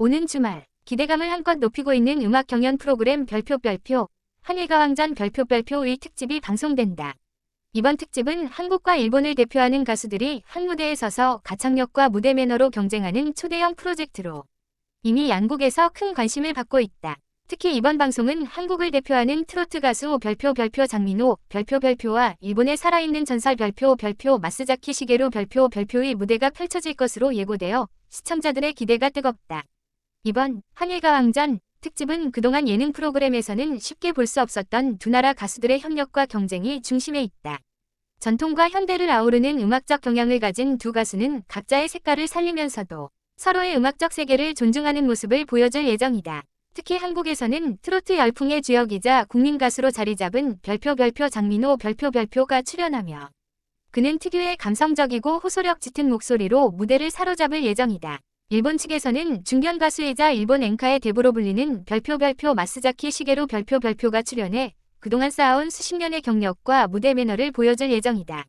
오는 주말 기대감을 한껏 높이고 있는 음악 경연 프로그램 별표 별표 한일가왕전 별표 별표의 특집이 방송된다. 이번 특집은 한국과 일본을 대표하는 가수들이 한 무대에 서서 가창력과 무대 매너로 경쟁하는 초대형 프로젝트로 이미 양국에서 큰 관심을 받고 있다. 특히 이번 방송은 한국을 대표하는 트로트 가수 별표 별표 장민호 별표 별표와 일본의 살아있는 전설 별표 별표 마스자키 시게루 별표 별표의 무대가 펼쳐질 것으로 예고되어 시청자들의 기대가 뜨겁다. 이번 한일가왕전 특집은 그동안 예능 프로그램에서는 쉽게 볼 수 없었던 두 나라 가수들의 협력과 경쟁이 중심에 있다. 전통과 현대를 아우르는 음악적 경향을 가진 두 가수는 각자의 색깔을 살리면서도 서로의 음악적 세계를 존중하는 모습을 보여줄 예정이다. 특히 한국에서는 트로트 열풍의 주역이자 국민 가수로 자리 잡은 별표 별표 장민호 별표 별표가 출연하며 그는 특유의 감성적이고 호소력 짙은 목소리로 무대를 사로잡을 예정이다. 일본 측에서는 중견 가수이자 일본 앵카의 대부로 불리는 별표 별표 마스자키 시게로 별표 별표가 출연해 그동안 쌓아온 수십 년의 경력과 무대 매너를 보여줄 예정이다.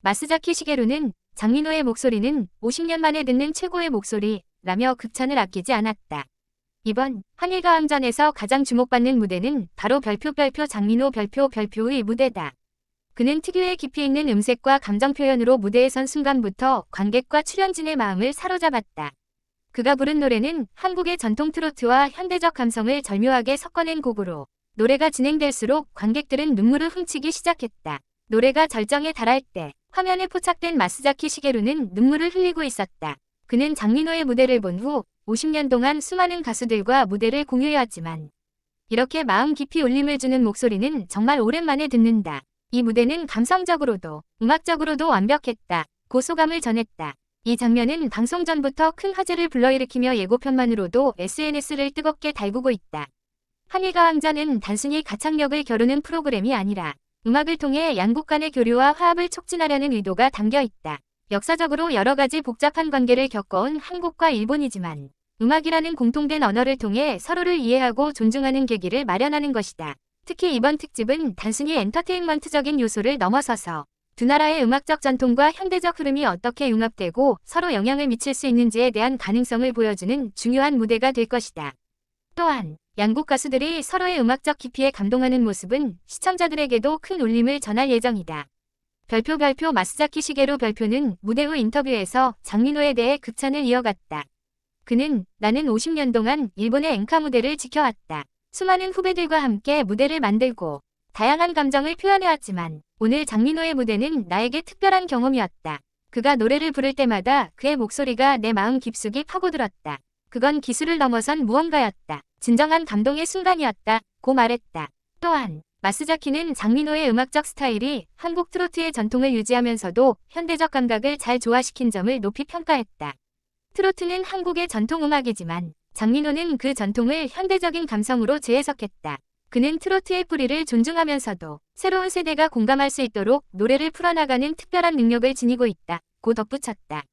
마스자키 시게루는 장민호의 목소리는 50년 만에 듣는 최고의 목소리라며 극찬을 아끼지 않았다. 이번 한일가왕전에서 가장 주목받는 무대는 바로 별표 별표 장민호 별표 별표의 무대다. 그는 특유의 깊이 있는 음색과 감정 표현으로 무대에 선 순간부터 관객과 출연진의 마음을 사로잡았다. 그가 부른 노래는 한국의 전통 트로트와 현대적 감성을 절묘하게 섞어낸 곡으로 노래가 진행될수록 관객들은 눈물을 훔치기 시작했다. 노래가 절정에 달할 때 화면에 포착된 마스자키 시게루는 눈물을 흘리고 있었다. 그는 장민호의 무대를 본 후 50년 동안 수많은 가수들과 무대를 공유해왔지만 이렇게 마음 깊이 울림을 주는 목소리는 정말 오랜만에 듣는다. 이 무대는 감성적으로도 음악적으로도 완벽했다. 고소감을 전했다. 이 장면은 방송 전부터 큰 화제를 불러일으키며 예고편만으로도 SNS를 뜨겁게 달구고 있다. 한일가왕전은 단순히 가창력을 겨루는 프로그램이 아니라 음악을 통해 양국 간의 교류와 화합을 촉진하려는 의도가 담겨 있다. 역사적으로 여러 가지 복잡한 관계를 겪어온 한국과 일본이지만 음악이라는 공통된 언어를 통해 서로를 이해하고 존중하는 계기를 마련하는 것이다. 특히 이번 특집은 단순히 엔터테인먼트적인 요소를 넘어서서 두 나라의 음악적 전통과 현대적 흐름이 어떻게 융합되고 서로 영향을 미칠 수 있는지에 대한 가능성을 보여주는 중요한 무대가 될 것이다. 또한 양국 가수들이 서로의 음악적 깊이에 감동하는 모습은 시청자들에게도 큰 울림을 전할 예정이다. 별표 별표 마스자키 시게로 별표는 무대 후 인터뷰에서 장민호에 대해 극찬을 이어갔다. 그는 나는 50년 동안 일본의 앵카 무대를 지켜왔다. 수많은 후배들과 함께 무대를 만들고 다양한 감정을 표현해왔지만 오늘 장민호의 무대는 나에게 특별한 경험이었다. 그가 노래를 부를 때마다 그의 목소리가 내 마음 깊숙이 파고들었다. 그건 기술을 넘어선 무언가였다. 진정한 감동의 순간이었다. 고 말했다. 또한 마스자키는 장민호의 음악적 스타일이 한국 트로트의 전통을 유지하면서도 현대적 감각을 잘 조화시킨 점을 높이 평가했다. 트로트는 한국의 전통 음악이지만 장민호는 그 전통을 현대적인 감성으로 재해석했다. 그는 트로트의 뿌리를 존중하면서도 새로운 세대가 공감할 수 있도록 노래를 풀어나가는 특별한 능력을 지니고 있다. 고 덧붙였다.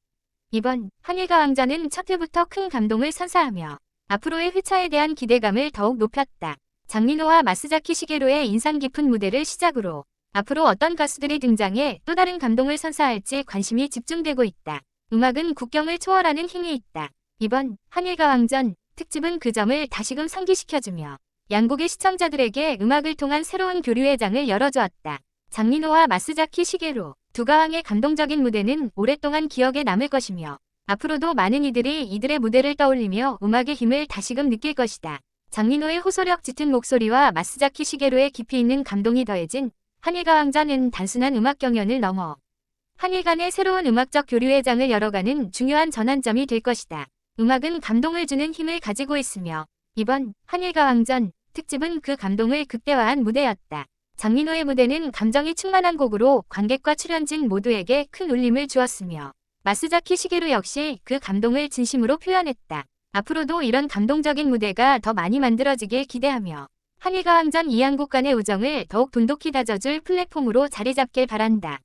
이번 한일가왕전은 첫 회부터 큰 감동을 선사하며 앞으로의 회차에 대한 기대감을 더욱 높였다. 장민호와 마스자키 시게로의 인상 깊은 무대를 시작으로 앞으로 어떤 가수들이 등장해 또 다른 감동을 선사할지 관심이 집중되고 있다. 음악은 국경을 초월하는 힘이 있다. 이번 한일가왕전 특집은 그 점을 다시금 상기시켜주며 양국의 시청자들에게 음악을 통한 새로운 교류의 장을 열어주었다. 장민호와 마스자키 시게로 두 가왕의 감동적인 무대는 오랫동안 기억에 남을 것이며 앞으로도 많은 이들이 이들의 무대를 떠올리며 음악의 힘을 다시금 느낄 것이다. 장민호의 호소력 짙은 목소리와 마스자키 시게로의 깊이 있는 감동이 더해진 한일가왕전은 단순한 음악 경연을 넘어 한일 간의 새로운 음악적 교류의 장을 열어가는 중요한 전환점이 될 것이다. 음악은 감동을 주는 힘을 가지고 있으며 이번 한일가왕전 특집은 그 감동을 극대화한 무대였다. 장민호의 무대는 감정이 충만한 곡으로 관객과 출연진 모두에게 큰 울림을 주었으며 마스자키 시게루 역시 그 감동을 진심으로 표현했다. 앞으로도 이런 감동적인 무대가 더 많이 만들어지길 기대하며 한일가왕전 이양국 간의 우정을 더욱 돈독히 다져줄 플랫폼으로 자리 잡길 바란다.